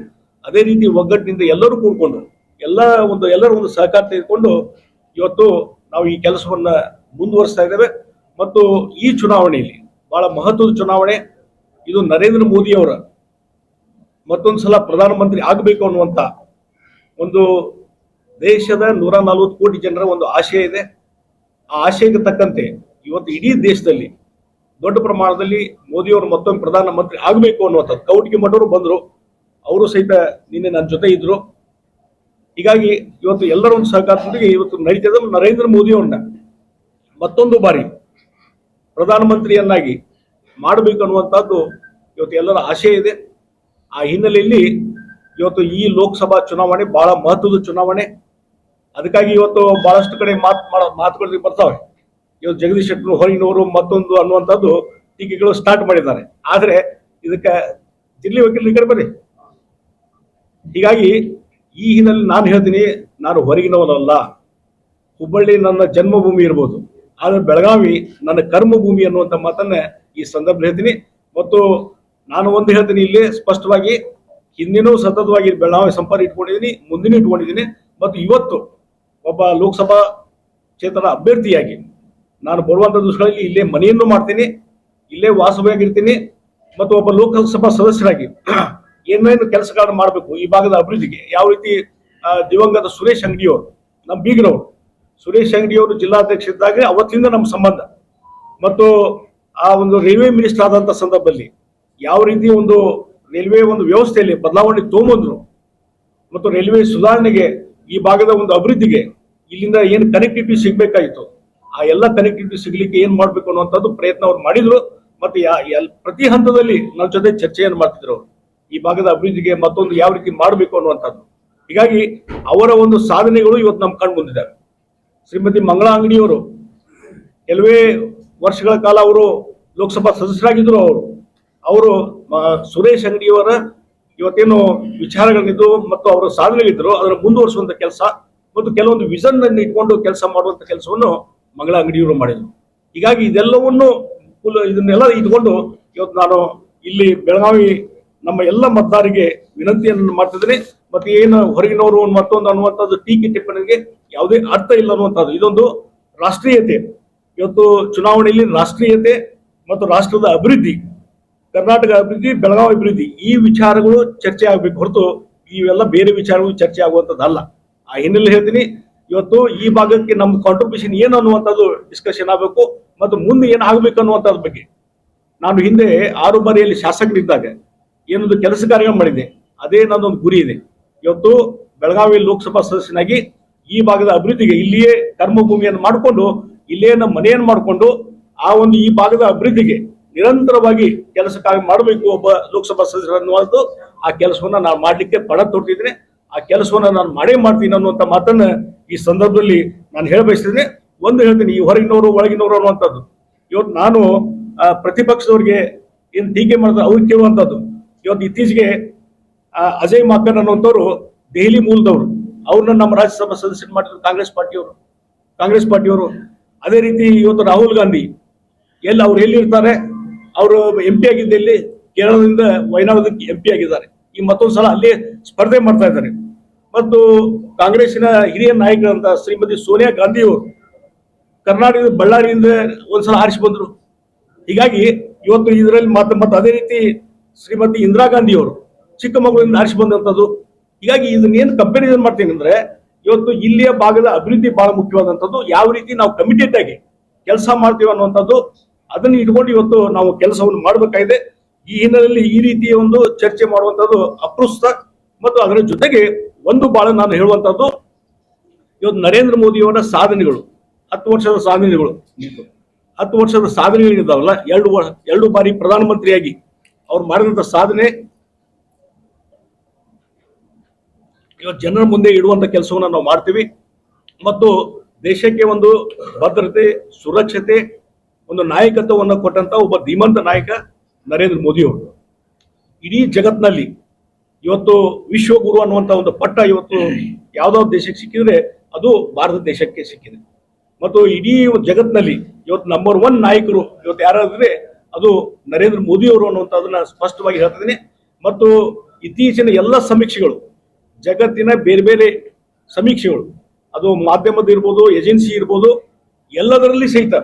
ಅದೇ ರೀತಿ ಒಗ್ಗಟ್ಟಿನಿಂದ ಎಲ್ಲರೂ ಕೂಡಿಕೊಂಡು, ಎಲ್ಲ ಒಂದು, ಎಲ್ಲರೂ ಒಂದು ಸಹಕಾರ ತೆಗೆದುಕೊಂಡು ಇವತ್ತು ನಾವು ಈ ಕೆಲಸವನ್ನ ಮುಂದುವರಿಸ್ತಾ ಇದ್ದೇವೆ. ಮತ್ತು ಈ ಚುನಾವಣೆಯಲ್ಲಿ ಬಹಳ ಮಹತ್ವದ ಚುನಾವಣೆ. ಇದು ನರೇಂದ್ರ ಮೋದಿ ಅವರ ಮತ್ತೊಂದು ಸಲ ಪ್ರಧಾನಮಂತ್ರಿ ಆಗಬೇಕು ಅನ್ನುವಂತ ಒಂದು ದೇಶದ ನೂರ ನಲವತ್ತು ಕೋಟಿ ಜನರ ಒಂದು ಆಶಯ ಇದೆ. ಆ ಆಶಯಕ್ಕೆ ತಕ್ಕಂತೆ ಇವತ್ತು ಇಡೀ ದೇಶದಲ್ಲಿ ದೊಡ್ಡ ಪ್ರಮಾಣದಲ್ಲಿ ಮೋದಿಯವರು ಮತ್ತೊಮ್ಮೆ ಪ್ರಧಾನಮಂತ್ರಿ ಆಗಬೇಕು ಅನ್ನುವಂಥದ್ದು ಕೌಟಿಗೆ ಮಠರು ಬಂದರು. ಅವರು ಸಹಿತ ನಿನ್ನೆ ನನ್ನ ಜೊತೆ ಇದ್ರು. ಹೀಗಾಗಿ ಇವತ್ತು ಎಲ್ಲರ ಒಂದು ಸಹಕಾರದೊಂದಿಗೆ ಇವತ್ತು ನಡೀತದ ನರೇಂದ್ರ ಮೋದಿಯವ್ರನ್ನ. ಮತ್ತೊಂದು ಬಾರಿ ಪ್ರಧಾನಮಂತ್ರಿಯನ್ನಾಗಿ ಮಾಡಬೇಕು ಅನ್ನುವಂಥದ್ದು ಇವತ್ತು ಎಲ್ಲರ ಆಶಯ ಇದೆ. ಆ ಹಿನ್ನೆಲೆಯಲ್ಲಿ ಇವತ್ತು ಈ ಲೋಕಸಭಾ ಚುನಾವಣೆ ಬಹಳ ಮಹತ್ವದ ಚುನಾವಣೆ. ಅದಕ್ಕಾಗಿ ಇವತ್ತು ಬಹಳಷ್ಟು ಕಡೆ ಮಾತು ಮಾಡೋ ಮಾತುಗಳು ಬರ್ತಾವೆ. ಇವತ್ತು ಜಗದೀಶ್ ಶೆಟ್ಟರು ಹೊರಗಿನವರು ಮತ್ತೊಂದು ಅನ್ನುವಂಥದ್ದು ಟೀಕೆಗಳು ಸ್ಟಾರ್ಟ್ ಮಾಡಿದ್ದಾರೆ. ಆದರೆ ಇದಕ್ಕೆ ಜಿಲ್ಲೆ ವಕೀಲರು ಕಡೆ ಬರ್ರಿ. ಹೀಗಾಗಿ ಈ ಹಿನ್ನೆಲೆ ನಾನು ಹೇಳ್ತೀನಿ, ನಾನು ಹೊರಗಿನವನಲ್ಲ. ಹುಬ್ಬಳ್ಳಿ ನನ್ನ ಜನ್ಮಭೂಮಿ ಇರ್ಬೋದು. ಆದ್ರೆ ಬೆಳಗಾವಿ ನನ್ನ ಕರ್ಮಭೂಮಿ ಅನ್ನುವಂಥ ಮಾತನ್ನೇ ಈ ಸಂದರ್ಭ ಹೇಳ್ತೀನಿ. ಮತ್ತು ನಾನು ಒಂದು ಹೇಳ್ತೀನಿ ಇಲ್ಲಿ ಸ್ಪಷ್ಟವಾಗಿ, ಹಿಂದಿನೂ ಸತತವಾಗಿ ಬೆಳಗಾವಿ ಸಂಪರ್ಕ ಇಟ್ಕೊಂಡಿದ್ದೀನಿ, ಮುಂದಿನೂ ಇಟ್ಕೊಂಡಿದ್ದೀನಿ. ಮತ್ತು ಇವತ್ತು ಒಬ್ಬ ಲೋಕಸಭಾ ಕ್ಷೇತ್ರದ ಅಭ್ಯರ್ಥಿಯಾಗಿ ನಾನು ಬರುವಂತ ದಿವಸಗಳಲ್ಲಿ ಇಲ್ಲೇ ಮನೆಯನ್ನು ಮಾಡ್ತೀನಿ, ಇಲ್ಲೇ ವಾಸವಾಗಿರ್ತೀನಿ, ಮತ್ತು ಒಬ್ಬ ಲೋಕಸಭಾ ಸದಸ್ಯರಾಗಿ (clears throat) ಏನೇನು ಕೆಲಸಗಳನ್ನು ಮಾಡಬೇಕು, ಈ ಭಾಗದ ಅಭಿವೃದ್ಧಿಗೆ ಯಾವ ರೀತಿ ದಿವಂಗತ ಸುರೇಶ್ ಅಂಗಡಿಯವರು, ನಮ್ಮ ಬೀಗರವರು, ಸುರೇಶ್ ಅಂಗಡಿಯವರು ಜಿಲ್ಲಾಧ್ಯಕ್ಷ ಇದ್ದಾಗ ಅವತ್ತಿಂದ ನಮ್ಮ ಸಂಬಂಧ. ಮತ್ತು ಆ ಒಂದು ರೈಲ್ವೆ ಮಿನಿಸ್ಟರ್ ಆದಂತ ಸಂದರ್ಭದಲ್ಲಿ ಯಾವ ರೀತಿ ಒಂದು ರೈಲ್ವೆ ಒಂದು ವ್ಯವಸ್ಥೆಯಲ್ಲಿ ಬದಲಾವಣೆ ತೊಗೊಂಬಂದ್ರು ಮತ್ತು ರೈಲ್ವೆ ಸುಧಾರಣೆಗೆ ಈ ಭಾಗದ ಒಂದು ಅಭಿವೃದ್ಧಿಗೆ ಇಲ್ಲಿಂದ ಏನು ಕನೆಕ್ಟಿವಿಟಿ ಸಿಗ್ಬೇಕಾಗಿತ್ತು ಆ ಎಲ್ಲ ಕನೆಕ್ಟಿವಿಟಿ ಸಿಗ್ಲಿಕ್ಕೆ ಏನ್ ಮಾಡ್ಬೇಕು ಅನ್ನುವಂಥದ್ದು ಪ್ರಯತ್ನ ಅವ್ರು ಮಾಡಿದ್ರು. ಮತ್ತೆ ಪ್ರತಿ ಹಂತದಲ್ಲಿ ನನ್ನ ಜೊತೆ ಚರ್ಚೆಯನ್ನು ಮಾಡ್ತಿದ್ರು. ಅವರು ಈ ಭಾಗದ ಅಭಿವೃದ್ಧಿಗೆ ಮತ್ತೊಂದು ಯಾವ ರೀತಿ ಮಾಡಬೇಕು ಅನ್ನುವಂಥದ್ದು. ಹೀಗಾಗಿ ಅವರ ಒಂದು ಸಾಧನೆಗಳು ಇವತ್ತು ನಮ್ಮ ಕಂಡು ಬಂದಿದ್ದಾವೆ ಶ್ರೀಮತಿ ಮಂಗಳಾ ಅಂಗಡಿಯವರು, ಕೆಲವೇ ವರ್ಷಗಳ ಕಾಲ ಅವರು ಲೋಕಸಭಾ ಸದಸ್ಯರಾಗಿದ್ದರು ಅವರು. ಅವರು ಸುರೇಶ್ ಅಂಗಡಿಯವರ ಇವತ್ತೇನು ವಿಚಾರಗಳನ್ನಿದ್ದು ಮತ್ತು ಅವರ ಸಾಧನೆಗಳಿದ್ರು ಅದರ ಮುಂದುವರಿಸುವಂತ ಕೆಲಸ ಮತ್ತು ಕೆಲವೊಂದು ವಿಷನ್ ಅನ್ನು ಇಟ್ಕೊಂಡು ಕೆಲಸ ಮಾಡುವಂತ ಕೆಲಸವನ್ನು ಮಂಗಳಾ ಅಂಗಡಿಯವರು ಮಾಡಿದ್ರು. ಹೀಗಾಗಿ ಇದೆಲ್ಲವನ್ನು ಇದನ್ನೆಲ್ಲ ಇಟ್ಕೊಂಡು ಇವತ್ತು ನಾನು ಇಲ್ಲಿ ಬೆಳಗಾವಿ ನಮ್ಮ ಎಲ್ಲ ಮತದಾರರಿಗೆ ವಿನಂತಿಯನ್ನು ಮಾಡ್ತಿದ್ದೀನಿ. ಮತ್ತೆ ಏನು ಹೊರಗಿನವರು ಮತ್ತೊಂದು ಅನ್ನುವಂಥದ್ದು ಟೀಕೆ ಟಿಪ್ಪಣಿಗೆ ಯಾವುದೇ ಅರ್ಥ ಇಲ್ಲ ಅನ್ನುವಂಥದ್ದು. ಇದೊಂದು ರಾಷ್ಟ್ರೀಯತೆ. ಇವತ್ತು ಚುನಾವಣೆಯಲ್ಲಿ ರಾಷ್ಟ್ರೀಯತೆ ಮತ್ತು ರಾಷ್ಟ್ರದ ಅಭಿವೃದ್ಧಿ, ಕರ್ನಾಟಕ ಅಭಿವೃದ್ಧಿ, ಬೆಳಗಾವಿ ಅಭಿವೃದ್ಧಿ ಈ ವಿಚಾರಗಳು ಚರ್ಚೆ ಆಗ್ಬೇಕು ಹೊರತು ಇವೆಲ್ಲ ಬೇರೆ ವಿಚಾರಗಳು ಚರ್ಚೆ ಆಗುವಂಥದ್ದಲ್ಲ. ಆ ಹಿನ್ನೆಲೆ ಹೇಳ್ತೀನಿ. ಇವತ್ತು ಈ ಭಾಗಕ್ಕೆ ನಮ್ಮ ಕಾಂಟ್ರಿಬ್ಯೂಷನ್ ಏನು ಅನ್ನುವಂಥದ್ದು ಡಿಸ್ಕಷನ್ ಆಗಬೇಕು ಮತ್ತು ಮುಂದೆ ಏನು ಆಗಬೇಕು ಅನ್ನುವಂಥದ್ರ ಬಗ್ಗೆ. ನಾನು ಹಿಂದೆ ಆರು ಬಾರಿಯಲ್ಲಿ ಶಾಸಕರಿದ್ದಾಗ ಏನೊಂದು ಕೆಲಸ ಕಾರ್ಯ ಮಾಡಿದೆ. ಅದೇ ನನ್ನೊಂದು ಗುರಿ ಇದೆ. ಇವತ್ತು ಬೆಳಗಾವಿ ಲೋಕಸಭಾ ಸದಸ್ಯನಾಗಿ ಈ ಭಾಗದ ಅಭಿವೃದ್ಧಿಗೆ ಇಲ್ಲಿಯೇ ಕರ್ಮಭೂಮಿಯನ್ನು ಮಾಡಿಕೊಂಡು ಇಲ್ಲಿಯೇ ನಮ್ಮ ಮನೆಯನ್ನು ಮಾಡಿಕೊಂಡು ಆ ಒಂದು ಈ ಭಾಗದ ಅಭಿವೃದ್ಧಿಗೆ ನಿರಂತರವಾಗಿ ಕೆಲಸ ಕಾರ್ಯ ಮಾಡಬೇಕು ಒಬ್ಬ ಲೋಕಸಭಾ ಸದಸ್ಯರು ಆ ಕೆಲಸವನ್ನ ನಾನು ಮಾಡಲಿಕ್ಕೆ ಪಣ ತೊಡ್ತಿದ್ದೀನಿ ಆ ಕೆಲಸವನ್ನ ನಾನು ಮಾಡೇ ಮಾಡ್ತೀನಿ ಅನ್ನುವಂಥ ಮಾತನ್ನ ಈ ಸಂದರ್ಭದಲ್ಲಿ ನಾನು ಹೇಳ ಬಯಸ್ತಿದ್ದೀನಿ ಒಂದು ಹೇಳ್ತೀನಿ, ಈ ಹೊರಗಿನವರು, ಒಳಗಿನವರು ಅನ್ನುವಂಥದ್ದು. ಇವತ್ತು ನಾನು ಪ್ರತಿಪಕ್ಷದವ್ರಿಗೆ ಏನು ಟೀಕೆ ಮಾಡಿದ್ರೆ ಅವ್ರು ಕೇಳುವಂಥದ್ದು. ಇವತ್ತು ಇತ್ತೀಚೆಗೆ ಅಜಯ್ ಮಾಕನ್ ಅನ್ನುವಂಥವ್ರು ದೆಹಲಿ ಮೂಲದವರು. ಅವ್ರನ್ನ ನಮ್ಮ ರಾಜ್ಯಸಭಾ ಸದಸ್ಯರು ಮಾಡಿದ್ರು ಕಾಂಗ್ರೆಸ್ ಪಾರ್ಟಿಯವರು. ಕಾಂಗ್ರೆಸ್ ಪಾರ್ಟಿಯವರು. ಅದೇ ರೀತಿ ಇವತ್ತು ರಾಹುಲ್ ಗಾಂಧಿ. ಎಲ್ಲಿ ಅವ್ರು ಎಲ್ಲಿರ್ತಾರೆ? ಅವರು ಎಂ ಪಿ ಆಗಿದ್ದಲ್ಲಿ ಕೇರಳದಿಂದ ವಯನಾಡದಕ್ಕೆ ಎಂ ಪಿ ಆಗಿದ್ದಾರೆ. ಈ ಮತ್ತೊಂದು ಸಲ ಅಲ್ಲಿ ಸ್ಪರ್ಧೆ ಮಾಡ್ತಾ ಇದ್ದಾರೆ. ಮತ್ತು ಕಾಂಗ್ರೆಸ್ಸಿನ ಹಿರಿಯ ನಾಯಕರಂತ ಶ್ರೀಮತಿ ಸೋನಿಯಾ ಗಾಂಧಿ ಅವರು ಕರ್ನಾಟಕದ ಬಳ್ಳಾರಿಯಿಂದ ಒಂದ್ಸಲ ಆರಿಸಿ ಬಂದರು. ಹೀಗಾಗಿ ಇವತ್ತು ಇದರಲ್ಲಿ ಮತ್ತೆ ಮತ್ತೆ ಅದೇ ರೀತಿ ಶ್ರೀಮತಿ ಇಂದಿರಾ ಗಾಂಧಿ ಅವರು ಚಿಕ್ಕಮಗಳೂರಿಂದ ಆರಿಸಿ ಬಂದಂಥದ್ದು. ಹೀಗಾಗಿ ಇದನ್ನೇನು ಕಂಪೇರಿಸನ್ ಮಾಡ್ತೀನಿ ಅಂದ್ರೆ ಇವತ್ತು ಇಲ್ಲಿಯ ಭಾಗದ ಅಭಿವೃದ್ಧಿ ಬಹಳ ಮುಖ್ಯವಾದಂಥದ್ದು. ಯಾವ ರೀತಿ ನಾವು ಕಮಿಟೆಡ್ ಆಗಿ ಕೆಲಸ ಮಾಡ್ತೀವಿ ಅನ್ನುವಂಥದ್ದು ಅದನ್ನು ಇಟ್ಕೊಂಡು ಇವತ್ತು ನಾವು ಕೆಲಸವನ್ನು ಮಾಡಬೇಕಾಗಿದೆ. ಈ ಹಿನ್ನೆಲೆಯಲ್ಲಿ ಈ ರೀತಿಯ ಒಂದು ಚರ್ಚೆ ಮಾಡುವಂತದ್ದು ಅಪ್ರಸ್ತುತ ಮತ್ತು ಅದರ ಜೊತೆಗೆ ಒಂದು ಬಹಳ ನಾನು ಹೇಳುವಂತದ್ದು ಇವತ್ತು ನರೇಂದ್ರ ಮೋದಿಯವರ ಸಾಧನೆಗಳು, ಹತ್ತು ವರ್ಷದ ಸಾಧನೆಗಳು, ಹತ್ತು ವರ್ಷದ ಸಾಧನೆಗಳಿದಾವಲ್ಲ ಎರಡು ಎರಡು ಬಾರಿ ಪ್ರಧಾನಮಂತ್ರಿಯಾಗಿ ಅವ್ರು ಮಾಡಿದಂತ ಸಾಧನೆ, ಇವತ್ತು ಜನರ ಮುಂದೆ ಇಡುವಂತ ಕೆಲಸವನ್ನ ನಾವು ಮಾಡ್ತೀವಿ. ಮತ್ತು ದೇಶಕ್ಕೆ ಒಂದು ಭದ್ರತೆ, ಸುರಕ್ಷತೆ, ಒಂದು ನಾಯಕತ್ವವನ್ನು ಕೊಟ್ಟಂತ ಒಬ್ಬ ಧೀಮಂತ ನಾಯಕ ನರೇಂದ್ರ ಮೋದಿ ಅವರು. ಇಡೀ ಜಗತ್ನಲ್ಲಿ ಇವತ್ತು ವಿಶ್ವಗುರು ಅನ್ನುವಂತ ಒಂದು ಪಟ್ಟ ಇವತ್ತು ಯಾವ್ದಾವ್ದು ದೇಶಕ್ಕೆ ಸಿಕ್ಕಿದ್ರೆ ಅದು ಭಾರತ ದೇಶಕ್ಕೆ ಸಿಕ್ಕಿದೆ. ಮತ್ತು ಇಡೀ ಜಗತ್ನಲ್ಲಿ ಇವತ್ತು ನಂಬರ್ ಒನ್ ನಾಯಕರು ಇವತ್ತು ಯಾರಾದ್ರೆ ಅದು ನರೇಂದ್ರ ಮೋದಿ ಅವರು ಅನ್ನುವಂಥದ್ದನ್ನ ಸ್ಪಷ್ಟವಾಗಿ ಹೇಳ್ತಿದ್ದೀನಿ ಮತ್ತು ಇತ್ತೀಚಿನ ಎಲ್ಲ ಸಮೀಕ್ಷೆಗಳು, ಜಗತ್ತಿನ ಬೇರೆ ಬೇರೆ ಸಮೀಕ್ಷೆಗಳು, ಅದು ಮಾಧ್ಯಮದ ಇರ್ಬೋದು, ಏಜೆನ್ಸಿ ಇರ್ಬೋದು, ಎಲ್ಲದರಲ್ಲಿ ಸಹಿತ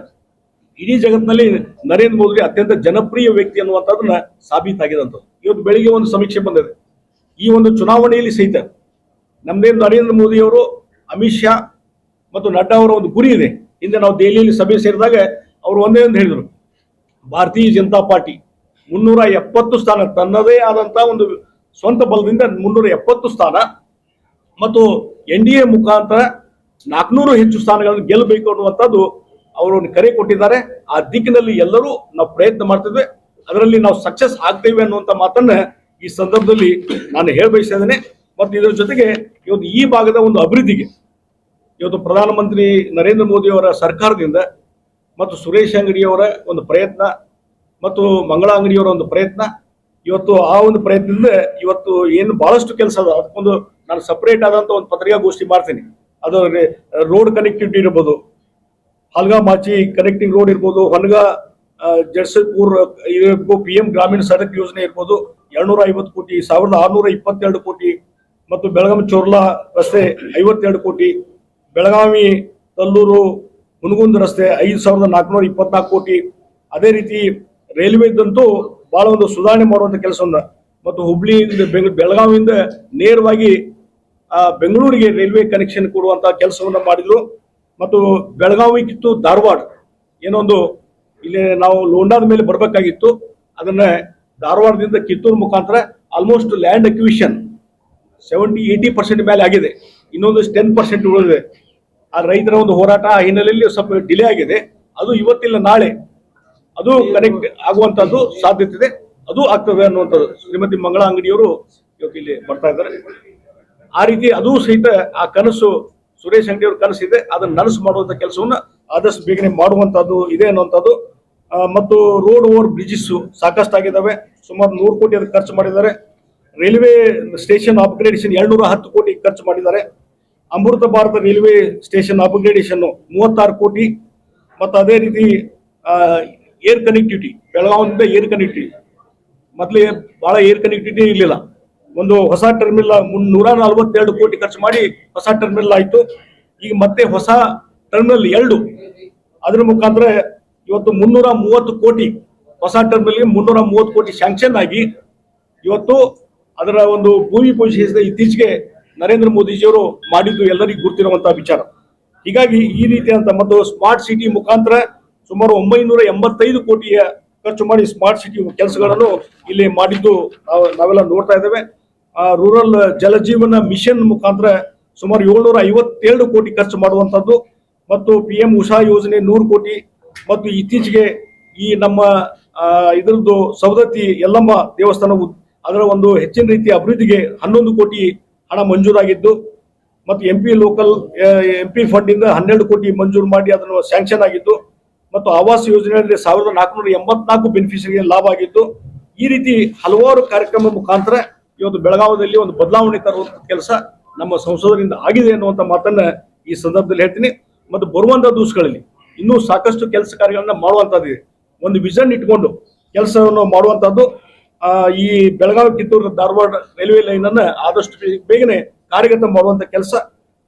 ಇಡೀ ಜಗತ್ತಿನಲ್ಲಿ ನರೇಂದ್ರ ಮೋದಿ ಅತ್ಯಂತ ಜನಪ್ರಿಯ ವ್ಯಕ್ತಿ ಅನ್ನುವಂಥದ್ದನ್ನ ಸಾಬೀತಾಗಿದಂಥದ್ದು. ಇವತ್ತು ಬೆಳಿಗ್ಗೆ ಒಂದು ಸಮೀಕ್ಷೆ ಬಂದಿದೆ. ಈ ಒಂದು ಚುನಾವಣೆಯಲ್ಲಿ ಸಹಿತ ನಮ್ದೇನು ನರೇಂದ್ರ ಮೋದಿ ಅವರು, ಅಮಿತ್ ಶಾ ಮತ್ತು ನಡ್ಡಾ ಅವರ ಒಂದು ಗುರಿ ಇದೆ. ಹಿಂದೆ ನಾವು ದೆಹಲಿಯಲ್ಲಿ ಸಭೆ ಸೇರಿದಾಗ ಅವರು ಒಂದೇ ಒಂದು ಹೇಳಿದರು. ಭಾರತೀಯ ಜನತಾ ಪಾರ್ಟಿ ಮುನ್ನೂರ ಎಪ್ಪತ್ತು ಸ್ಥಾನ, ತನ್ನದೇ ಆದಂತ ಒಂದು ಸ್ವಂತ ಬಲದಿಂದ ಮುನ್ನೂರ ಎಪ್ಪತ್ತು ಸ್ಥಾನ ಮತ್ತು ಎನ್ ಡಿ ಎ ಮುಖಾಂತರ ನಾಲ್ಕುನೂರು ಹೆಚ್ಚು ಸ್ಥಾನಗಳನ್ನು ಗೆಲ್ಲಬೇಕು ಅನ್ನುವಂಥದ್ದು ಅವರು ಕರೆ ಕೊಟ್ಟಿದ್ದಾರೆ. ಆ ದಿಕ್ಕಿನಲ್ಲಿ ಎಲ್ಲರೂ ನಾವು ಪ್ರಯತ್ನ ಮಾಡ್ತಿದ್ವಿ. ಅದರಲ್ಲಿ ನಾವು ಸಕ್ಸಸ್ ಆಗ್ತೇವೆ ಅನ್ನುವಂಥ ಮಾತನ್ನ ಈ ಸಂದರ್ಭದಲ್ಲಿ ನಾನು ಹೇಳ ಇದ್ದೇನೆ. ಮತ್ತು ಇದರ ಜೊತೆಗೆ ಇವತ್ತು ಈ ಭಾಗದ ಒಂದು ಅಭಿವೃದ್ಧಿಗೆ ಇವತ್ತು ಪ್ರಧಾನಮಂತ್ರಿ ನರೇಂದ್ರ ಮೋದಿ ಅವರ ಸರ್ಕಾರದಿಂದ ಮತ್ತು ಸುರೇಶ್ ಅಂಗಡಿಯವರ ಒಂದು ಪ್ರಯತ್ನ ಮತ್ತು ಮಂಗಳ ಅಂಗಡಿಯವರ ಒಂದು ಪ್ರಯತ್ನ, ಇವತ್ತು ಆ ಒಂದು ಪ್ರಯತ್ನದಿಂದ ಇವತ್ತು ಏನು ಬಹಳಷ್ಟು ಕೆಲಸ ಅದ ಅದಕ್ಕೊಂದು ನಾನು ಸಪ್ರೇಟ್ ಆದಂತ ಒಂದು ಪತ್ರಿಕಾಗೋಷ್ಠಿ ಮಾಡ್ತೀನಿ. ಅದು ರೋಡ್ ಕನೆಕ್ಟಿವಿಟಿ ಇರ್ಬೋದು ಹಲ್ಗಾ ಮಾಚಿ ಕನೆಕ್ಟಿಂಗ್ ರೋಡ್ ಇರ್ಬೋದು ಹಲ್ಗಾ ಇರ್ಬೋದು ಪಿ ಎಂ ಗ್ರಾಮೀಣ ಸಡಕ್ ಯೋಜನೆ ಇರ್ಬೋದು ಎರಡ್ನೂರ ಐವತ್ತು ಕೋಟಿ, ಸಾವಿರದ ಆರ್ನೂರ ಇಪ್ಪತ್ತೆರಡು ಕೋಟಿ ಮತ್ತು ಬೆಳಗಾವಿ ಚೋರ್ಲಾ ರಸ್ತೆ ಐವತ್ತೆರಡು ಕೋಟಿ, ಬೆಳಗಾವಿ, ತಲ್ಲೂರು ಮುನಗುಂದ ರಸ್ತೆ ಐದು ಸಾವಿರದ ನಾಲ್ಕುನೂರ ಇಪ್ಪತ್ನಾಲ್ಕು ಕೋಟಿ. ಅದೇ ರೀತಿ ರೈಲ್ವೆದಂತೂ ಬಹಳ ಒಂದು ಸುಧಾರಣೆ ಮಾಡುವಂತ ಕೆಲಸವನ್ನ. ಮತ್ತು ಹುಬ್ಳಿಯಿಂದ ಬೆಳಗಾವಿಯಿಂದ ನೇರವಾಗಿ ಬೆಂಗಳೂರಿಗೆ ರೈಲ್ವೆ ಕನೆಕ್ಷನ್ ಕೊಡುವಂತಹ ಕೆಲಸವನ್ನ ಮಾಡಿದ್ರು. ಮತ್ತು ಬೆಳಗಾವಿ ಕಿತ್ತು ಧಾರವಾಡ. ಏನೊಂದು, ಇಲ್ಲಿ ನಾವು ಲೋಂಡಾದ ಮೇಲೆ ಬರಬೇಕಾಗಿತ್ತು. ಅದನ್ನ ಧಾರವಾಡದಿಂದ ಕಿತ್ತೂರು ಮುಖಾಂತರ almost land acquisition seventy eighty percent ಮೇಲೆ ಆಗಿದೆ. ಇನ್ನೊಂದು ಟೆನ್ ಪರ್ಸೆಂಟ್ ಉಳಿದಿದೆ. ಆ ರೈತರ ಒಂದು ಹೋರಾಟ ಆ ಹಿನ್ನೆಲೆಯಲ್ಲಿ ಸ್ವಲ್ಪ ಡಿಲೇ ಆಗಿದೆ. ಅದು ಇವತ್ತಿಲ್ಲ, ನಾಳೆ. ಅದು ಕನೆಕ್ಟ್ ಆಗುವಂತದ್ದು ಸಾಧ್ಯತೆ ಇದೆ. ಅದು ಆಗ್ತದೆ ಅನ್ನುವಂಥದ್ದು. ಶ್ರೀಮತಿ ಮಂಗಳ ಅಂಗಡಿಯವರು ಇವತ್ತು ಇಲ್ಲಿ ಬರ್ತಾ ಇದ್ದಾರೆ. ಆ ರೀತಿ ಅದು ಸಹಿತ ಆ ಕನಸು ಸುರೇಶ್ ಅಂಗಡಿ ಅವ್ರ ಕನಸಿದೆ ಅದನ್ನ ನನಸು ಮಾಡುವಂತ ಕೆಲಸವನ್ನ ಆದಷ್ಟು ಬೇಗನೆ ಮಾಡುವಂತದ್ದು ಇದೆ ಅನ್ನುವಂಥದ್ದು ಮತ್ತು ರೋಡ್ ಓವರ್ ಬ್ರಿಡ್ಜಸ್ ಸಾಕಷ್ಟು ಆಗಿದ್ದಾವೆ ಸುಮಾರು ನೂರು ಕೋಟಿ ಅದಕ್ಕೆ ಖರ್ಚು ಮಾಡಿದ್ದಾರೆ. ರೈಲ್ವೆ ಸ್ಟೇಷನ್ ಅಪ್ಗ್ರೇಡೇಷನ್ ಎರಡ್ನೂರ ಹತ್ತು ಕೋಟಿ ಖರ್ಚು ಮಾಡಿದ್ದಾರೆ. Amrit Bharat railway station upgradation ಮೂವತ್ತಾರು ಕೋಟಿ. ಮತ್ತು ಅದೇ ರೀತಿ ಏರ್ ಕನೆಕ್ಟಿವಿಟಿ, ಬೆಳಗಾವಿಯಿಂದ ಏರ್ ಕನೆಕ್ಟಿವಿಟಿ. ಮೊದಲೇ ಭಾಳ ಏರ್ ಕನೆಕ್ಟಿವಿಟಿ ಇರಲಿಲ್ಲ. ಒಂದು ಹೊಸ ಟರ್ಮಿನಲ್ ನೂರ ನಲವತ್ತೆರಡು ಕೋಟಿ ಖರ್ಚು ಮಾಡಿ ಹೊಸ ಟರ್ಮಿನಲ್ ಆಯ್ತು. ಈಗ ಮತ್ತೆ ಹೊಸ ಟರ್ಮಿನಲ್ ಎರಡು. ಅದ್ರ ಮುಖಾಂತರ ಇವತ್ತು ಮುನ್ನೂರ ಮೂವತ್ತು ಕೋಟಿ, ಹೊಸ ಟರ್ಮಿನಲ್ಗೆ ಮುನ್ನೂರ ಮೂವತ್ತು ಕೋಟಿ ಸ್ಯಾಂಕ್ಷನ್ ಆಗಿ ಇವತ್ತು ಅದರ ಒಂದು ಭೂಮಿ ಪೂಜೆ ಇತ್ತೀಚೆಗೆ ನರೇಂದ್ರ ಮೋದಿಜಿಯವರು ಮಾಡಿದ್ದು ಎಲ್ಲರಿಗೂ ಗುರ್ತಿರುವಂತಹ ವಿಚಾರ. ಹೀಗಾಗಿ ಈ ರೀತಿಯಾದಂಥ ಮತ್ತು ಸ್ಮಾರ್ಟ್ ಸಿಟಿ ಮುಖಾಂತರ ಸುಮಾರು ಒಂಬೈನೂರ ಎಂಬತ್ತೈದು ಕೋಟಿಯ ಖರ್ಚು ಮಾಡಿ ಸ್ಮಾರ್ಟ್ ಸಿಟಿ ಕೆಲಸಗಳನ್ನು ಇಲ್ಲಿ ಮಾಡಿದ್ದು ನಾವು ನಾವೆಲ್ಲ ನೋಡ್ತಾ ಇದ್ದೇವೆ. ರೂರಲ್ ಜಲಜೀವನ ಮಿಷನ್ ಮುಖಾಂತರ ಸುಮಾರು ಏಳ್ನೂರ ಐವತ್ತೇಳು ಕೋಟಿ ಖರ್ಚು ಮಾಡುವಂತದ್ದು ಮತ್ತು ಪಿ ಎಂ ಉಷಾ ಯೋಜನೆ ನೂರು ಕೋಟಿ ಮತ್ತು ಇತ್ತೀಚೆಗೆ ಈ ನಮ್ಮ ಇದರದ್ದು ಸವದತ್ತಿ ಯಲ್ಲಮ್ಮ ದೇವಸ್ಥಾನ ಅದರ ಒಂದು ಹೆಚ್ಚಿನ ರೀತಿಯ ಅಭಿವೃದ್ಧಿಗೆ ಹನ್ನೊಂದು ಕೋಟಿ ಹಣ ಮಂಜೂರಾಗಿದ್ದು ಮತ್ತು M P local M P fund ಇಂದ ಹನ್ನೆರಡು ಕೋಟಿ ಮಂಜೂರು ಮಾಡಿ ಅದನ್ನು ಸ್ಯಾಂಕ್ಷನ್ ಆಗಿದ್ದು ಮತ್ತು ಆವಾಸ್ ಯೋಜನೆಯಲ್ಲಿ ಸಾವಿರದ ನಾಲ್ಕುನೂರ ಎಂಬತ್ನಾಲ್ಕು ಬೆನಿಫಿಷರಿಗೆ ಲಾಭ ಆಗಿದ್ದು ಈ ರೀತಿ ಹಲವಾರು ಕಾರ್ಯಕ್ರಮ ಮುಖಾಂತರ ಇವತ್ತು ಬೆಳಗಾವದಲ್ಲಿ ಒಂದು ಬದಲಾವಣೆ ತರುವಂತ ಕೆಲಸ ನಮ್ಮ ಸಂಸದರಿಂದ ಆಗಿದೆ ಅನ್ನುವಂಥ ಮಾತನ್ನ ಈ ಸಂದರ್ಭದಲ್ಲಿ ಹೇಳ್ತೀನಿ. ಮತ್ತು ಬರುವಂತ ದಿವಸಗಳಲ್ಲಿ ಇನ್ನೂ ಸಾಕಷ್ಟು ಕೆಲಸ ಕಾರ್ಯಗಳನ್ನ ಮಾಡುವಂತದ್ದಿದೆ ಒಂದು ವಿಷನ್ ಇಟ್ಕೊಂಡು ಕೆಲಸವನ್ನು ಮಾಡುವಂತದ್ದು ಆ, ಈ ಬೆಳಗಾವಿ ಕಿತ್ತೂರು ಧಾರವಾಡ ರೈಲ್ವೆ ಲೈನ್ ಅನ್ನ ಆದಷ್ಟು ಬೇಗನೆ ಕಾರ್ಯಗತ ಮಾಡುವಂತ ಕೆಲಸ.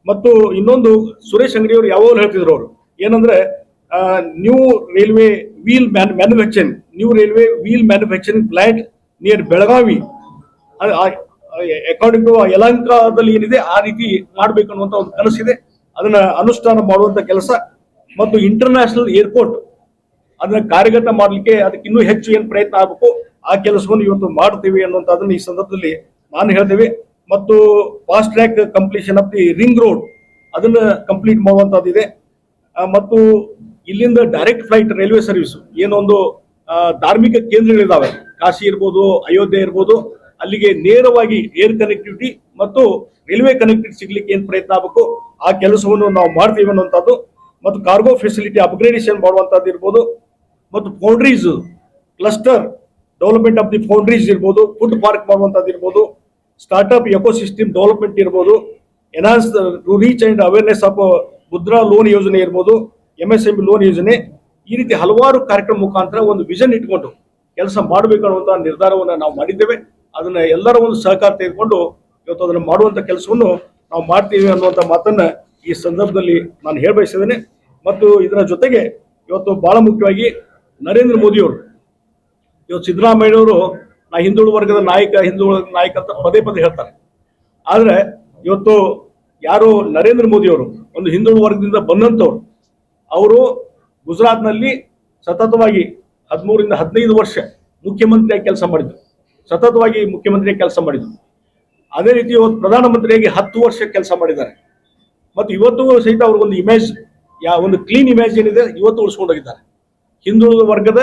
ಮತ್ತು ಇನ್ನೊಂದು ಸುರೇಶ್ ಅಂಗಡಿ ಅವರು ಯಾವಾಗಲೂ ಹೇಳ್ತಿದ್ರು ಅವರು ಏನಂದ್ರೆ new railway wheel man manufacturing new railway wheel manufacturing plant near Belagavi according to ಯಲಹಂಕದಲ್ಲಿ ಏನಿದೆ ಆ ರೀತಿ ಮಾಡ್ಬೇಕು ಅನ್ನುವಂತ ಒಂದು ಕನಸಿದೆ ಅದನ್ನ ಅನುಷ್ಠಾನ ಮಾಡುವಂತ ಕೆಲಸ. ಮತ್ತು ಇಂಟರ್ನ್ಯಾಷನಲ್ ಏರ್ಪೋರ್ಟ್ ಅದನ್ನ ಕಾರ್ಯಗತ ಮಾಡಲಿಕ್ಕೆ ಅದಕ್ಕೆ ಇನ್ನೂ ಹೆಚ್ಚು ಏನು ಪ್ರಯತ್ನ ಆಗಬೇಕು ಆ ಕೆಲಸವನ್ನು ಇವತ್ತು ಮಾಡ್ತೀವಿ ಅನ್ನುವಂಥದ್ದನ್ನು ಈ ಸಂದರ್ಭದಲ್ಲಿ ನಾನು ಹೇಳ್ತೇವೆ. ಮತ್ತು fast track completion of the ring road ಅದನ್ನ ಕಂಪ್ಲೀಟ್ ಮಾಡುವಂತದ್ದಿದೆ ಆ, ಮತ್ತು ಇಲ್ಲಿಂದ ಡೈರೆಕ್ಟ್ ಫ್ಲೈಟ್ ರೈಲ್ವೆ ಸರ್ವಿಸ್ ಏನೊಂದು ಧಾರ್ಮಿಕ ಕೇಂದ್ರಗಳಿದಾವೆ. ಕಾಶಿ ಇರ್ಬೋದು ಅಯೋಧ್ಯೆ ಇರ್ಬೋದು ಅಲ್ಲಿಗೆ ನೇರವಾಗಿ ಏರ್ ಕನೆಕ್ಟಿವಿಟಿ ಮತ್ತು ರೈಲ್ವೆ ಕನೆಕ್ಟಿವಿಟಿ ಸಿಗ್ಲಿಕ್ಕೆ ಏನ್ ಪ್ರಯತ್ನ ಆಗಬೇಕು? ಆ ಕೆಲಸವನ್ನು ನಾವು ಮಾಡ್ತೀವಿ ಅನ್ನುವಂಥದ್ದು. ಮತ್ತು ಕಾರ್ಗೋ ಫೆಸಿಲಿಟಿ ಅಪ್ಗ್ರೇಡೇಷನ್ ಮಾಡುವಂತದ್ದು ಇರ್ಬೋದು. ಮತ್ತು foundries cluster development of the foundries ಇರ್ಬೋದು. ಫುಡ್ ಪಾರ್ಕ್ ಮಾಡುವಂತದ್ದು ಇರ್ಬೋದು. ಸ್ಟಾರ್ಟ್ಅಪ್ ಎಕೋಸಿಸ್ಟಮ್ ಡೆವಲಪ್ಮೆಂಟ್ ಇರ್ಬೋದು. Enhance to reach and awareness of Mudra loan ಯೋಜನೆ ಇರ್ಬೋದು. ಎಂ ಎಸ್ ಎಂ ಲೋನ್ ಯೋಜನೆ. ಈ ರೀತಿ ಹಲವಾರು ಕಾರ್ಯಕ್ರಮ ಮುಖಾಂತರ ಒಂದು ವಿಷನ್ ಇಟ್ಕೊಂಡು ಕೆಲಸ ಮಾಡಬೇಕು ಅನ್ನುವಂತ ನಿರ್ಧಾರವನ್ನು ನಾವು ಮಾಡಿದ್ದೇವೆ. ಅದನ್ನ ಎಲ್ಲರ ಒಂದು ಸಹಕಾರ ತೆಗೆದುಕೊಂಡು ಇವತ್ತು ಅದನ್ನು ಮಾಡುವಂತ ಕೆಲಸವನ್ನು ನಾವು ಮಾಡ್ತೀವಿ ಅನ್ನುವಂತ ಮಾತನ್ನ ಈ ಸಂದರ್ಭದಲ್ಲಿ ನಾನು ಹೇಳಬಯಸಿದ್ದೇನೆ. ಮತ್ತು ಇದರ ಜೊತೆಗೆ ಇವತ್ತು ಬಹಳ ಮುಖ್ಯವಾಗಿ ನರೇಂದ್ರ ಮೋದಿಯವರು, ಇವತ್ತು ಸಿದ್ದರಾಮಯ್ಯವರು ನಾ ಹಿಂದುಳಿದ ವರ್ಗದ ನಾಯಕ, ಹಿಂದುಳಿದ ನಾಯಕ ಅಂತ ಪದೇ ಪದೇ ಹೇಳ್ತಾರೆ. ಆದರೆ ಇವತ್ತು ಯಾರು ನರೇಂದ್ರ ಮೋದಿಯವರು, ಒಂದು ಹಿಂದುಳಿದ ವರ್ಗದಿಂದ ಬಂದಂತವ್ರು ಅವರು ಗುಜರಾತ್ನಲ್ಲಿ ಸತತವಾಗಿ ಹದಿಮೂರಿಂದ ಹದಿನೈದು ವರ್ಷ ಮುಖ್ಯಮಂತ್ರಿಯಾಗಿ ಕೆಲಸ ಮಾಡಿದ್ರು. ಸತತವಾಗಿ ಮುಖ್ಯಮಂತ್ರಿಯಾಗಿ ಕೆಲಸ ಮಾಡಿದ್ರು. ಅದೇ ರೀತಿ ಇವತ್ತು ಪ್ರಧಾನಮಂತ್ರಿಯಾಗಿ ಹತ್ತು ವರ್ಷ ಕೆಲಸ ಮಾಡಿದ್ದಾರೆ. ಮತ್ತು ಇವತ್ತು ಸಹಿತ ಅವ್ರಿಗೊಂದು ಇಮೇಜ್ ಯಾವ ಒಂದು ಕ್ಲೀನ್ ಇಮೇಜ್ ಏನಿದೆ, ಇವತ್ತು ಉಳಿಸ್ಕೊಂಡೋಗಿದ್ದಾರೆ. ಹಿಂದುಳಿದ ವರ್ಗದ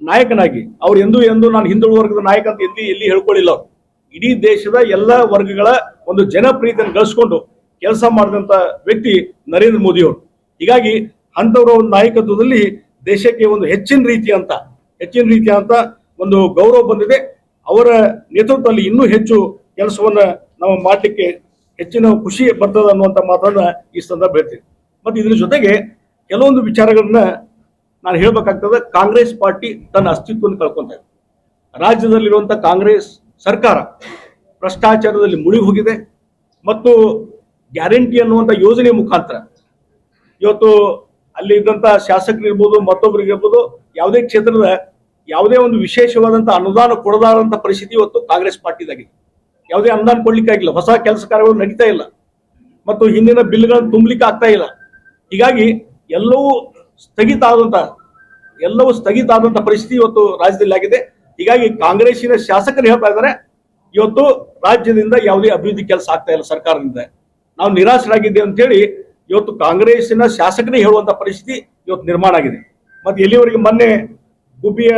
ನಾಯಕನಾಗಿ, ಅವ್ರು ಎಂದೂ ಎಂದೂ ನಾನು ಹಿಂದುಳಿದ ವರ್ಗದ ನಾಯಕ ಅಂತ ಎಲ್ಲಿ ಎಲ್ಲಿ ಹೇಳ್ಕೊಳ್ಳಿಲ್ಲ ಅವರು. ಇಡೀ ದೇಶದ ಎಲ್ಲ ವರ್ಗಗಳ ಒಂದು ಜನಪ್ರಿಯತೆಯನ್ನು ಗಳಿಸ್ಕೊಂಡು ಕೆಲಸ ಮಾಡಿದಂಥ ವ್ಯಕ್ತಿ ನರೇಂದ್ರ ಮೋದಿ ಅವರು. ಹೀಗಾಗಿ ಅಂಥವ್ರ ಒಂದು ನಾಯಕತ್ವದಲ್ಲಿ ದೇಶಕ್ಕೆ ಒಂದು ಹೆಚ್ಚಿನ ರೀತಿಯಂತ ಹೆಚ್ಚಿನ ರೀತಿಯಂತ ಒಂದು ಗೌರವ ಬಂದಿದೆ. ಅವರ ನೇತೃತ್ವದಲ್ಲಿ ಇನ್ನೂ ಹೆಚ್ಚು ಕೆಲಸವನ್ನ ನಾವು ಮಾಡಲಿಕ್ಕೆ ಹೆಚ್ಚಿನ ಖುಷಿ ಬರ್ತದೆ ಅನ್ನುವಂಥ ಮಾತನ್ನ ಈ ಸಂದರ್ಭ ಹೇಳ್ತೀನಿ. ಮತ್ತು ಇದ್ರ ಜೊತೆಗೆ ಕೆಲವೊಂದು ವಿಚಾರಗಳನ್ನ ನಾನು ಹೇಳ್ಬೇಕಾಗ್ತದೆ, ಕಾಂಗ್ರೆಸ್ ಪಾರ್ಟಿ ತನ್ನ ಅಸ್ತಿತ್ವವನ್ನು ಕಳ್ಕೊಂತ ಇದೆ. ರಾಜ್ಯದಲ್ಲಿರುವಂಥ ಕಾಂಗ್ರೆಸ್ ಸರ್ಕಾರ ಭ್ರಷ್ಟಾಚಾರದಲ್ಲಿ ಮುಳುಗಿ ಹೋಗಿದೆ ಮತ್ತು ಗ್ಯಾರಂಟಿ ಅನ್ನುವಂಥ ಯೋಜನೆ ಮುಖಾಂತರ ಇವತ್ತು ಅಲ್ಲಿ ಇದ್ದಂಥ ಶಾಸಕರಿರ್ಬೋದು ಮತ್ತೊಬ್ಬರಿಗಿರ್ಬೋದು ಮತ್ತೊಬ್ಬರಿಗೆ ಯಾವುದೇ ಕ್ಷೇತ್ರದ ಯಾವುದೇ ಒಂದು ವಿಶೇಷವಾದಂತಹ ಅನುದಾನ ಕೊಡದಾದಂತ ಪರಿಸ್ಥಿತಿ ಇವತ್ತು ಕಾಂಗ್ರೆಸ್ ಪಾರ್ಟಿದಾಗಿದೆ. ಯಾವುದೇ ಅನುದಾನ ಕೊಡ್ಲಿಕ್ಕೆ ಆಗಿಲ್ಲ. ಹೊಸ ಕೆಲಸ ಕಾರ್ಯಗಳು ನಡೀತಾ ಇಲ್ಲ. ಮತ್ತು ಹಿಂದಿನ ಬಿಲ್ಗಳನ್ನು ತುಂಬಲಿಕ್ಕೆ ಆಗ್ತಾ ಇಲ್ಲ. ಹೀಗಾಗಿ ಎಲ್ಲವೂ ಸ್ಥಗಿತ ಆದಂತ, ಎಲ್ಲವೂ ಸ್ಥಗಿತ ಆದಂತ ಪರಿಸ್ಥಿತಿ ಇವತ್ತು ರಾಜ್ಯದಲ್ಲಿ ಆಗಿದೆ. ಹೀಗಾಗಿ ಕಾಂಗ್ರೆಸ್ಸಿನ ಶಾಸಕರು ಹೇಳ್ತಾ ಇದ್ದಾರೆ, ಇವತ್ತು ರಾಜ್ಯದಿಂದ ಯಾವುದೇ ಅಭಿವೃದ್ಧಿ ಕೆಲಸ ಆಗ್ತಾ ಇಲ್ಲ ಸರ್ಕಾರದಿಂದ. ನಾವು ನಿರಾಶರಾಗಿದ್ದೇವೆ ಅಂತ ಹೇಳಿ ಇವತ್ತು ಕಾಂಗ್ರೆಸ್ಸಿನ ಶಾಸಕರೇ ಹೇಳುವಂತ ಪರಿಸ್ಥಿತಿ ಇವತ್ತು ನಿರ್ಮಾಣ ಆಗಿದೆ. ಮತ್ತೆ ಎಲ್ಲಿವರೆಗೆ ಮೊನ್ನೆ ಗುಬ್ಬಿಯ